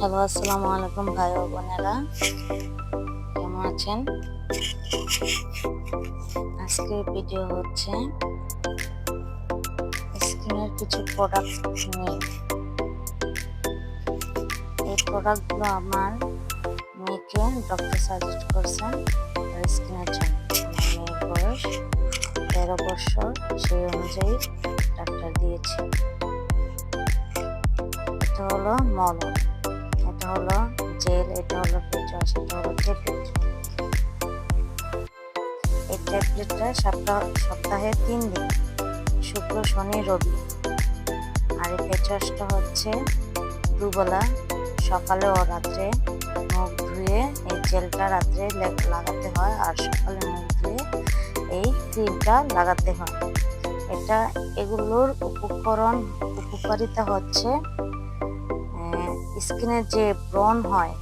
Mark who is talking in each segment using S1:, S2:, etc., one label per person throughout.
S1: Hello আসসালামু আলাইকুম ভাই ও বোনেরা। কেমন আছেন? আজকের ভিডিও হচ্ছে স্কিনের কিছু প্রোডাক্ট নিয়ে। এই প্রোডাক্টগুলো আমার মেয়েকে ডক্টর সাজেস্ট করছেন স্কিনের জন্য। মেয়ের বয়স তেরো বছর, সেই অনুযায়ী ডাক্তার দিয়েছে। এটা হলো মলম। হলো জেল, এটা হলো ফেস ওয়াশ এটা হলো ট্যাবলেট। এই ট্যাবলেটটা সপ্তাহ, সপ্তাহে তিন দিন, শুক্র, শনি, রবি। আর এই ওয়াশটা হচ্ছে দুবেলা, সকালে ও রাত্রে মুখ ধুয়ে এই জেলটা রাত্রে লাগাতে হয়, আর সকালে মুখ ধুয়ে এই ক্রিমটা লাগাতে হয়। এটা এগুলোর উপকরণ, উপকারিতা হচ্ছে স্কিনের যে ব্রণ হয়,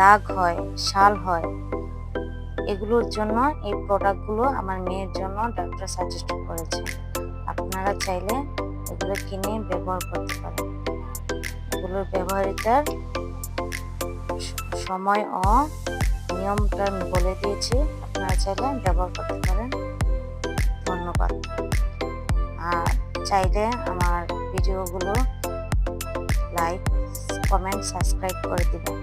S1: দাগ হয়, শাল হয়, এগুলোর জন্য এই প্রোডাক্টগুলো আমার মেয়ের জন্য ডাক্তার সাজেস্ট করেছে। আপনারা চাইলে এগুলো কিনে ব্যবহার করতে পারেন। এগুলোর ব্যবহারিতার সময় ও নিয়মটা আমি বলে দিয়েছি, আপনারা চাইলে ব্যবহার করতে পারেন। ধন্যবাদ। আর চাইলে আমার ভিডিওগুলো কমেন্ট সাবস্ক্রাইব করে দিবেন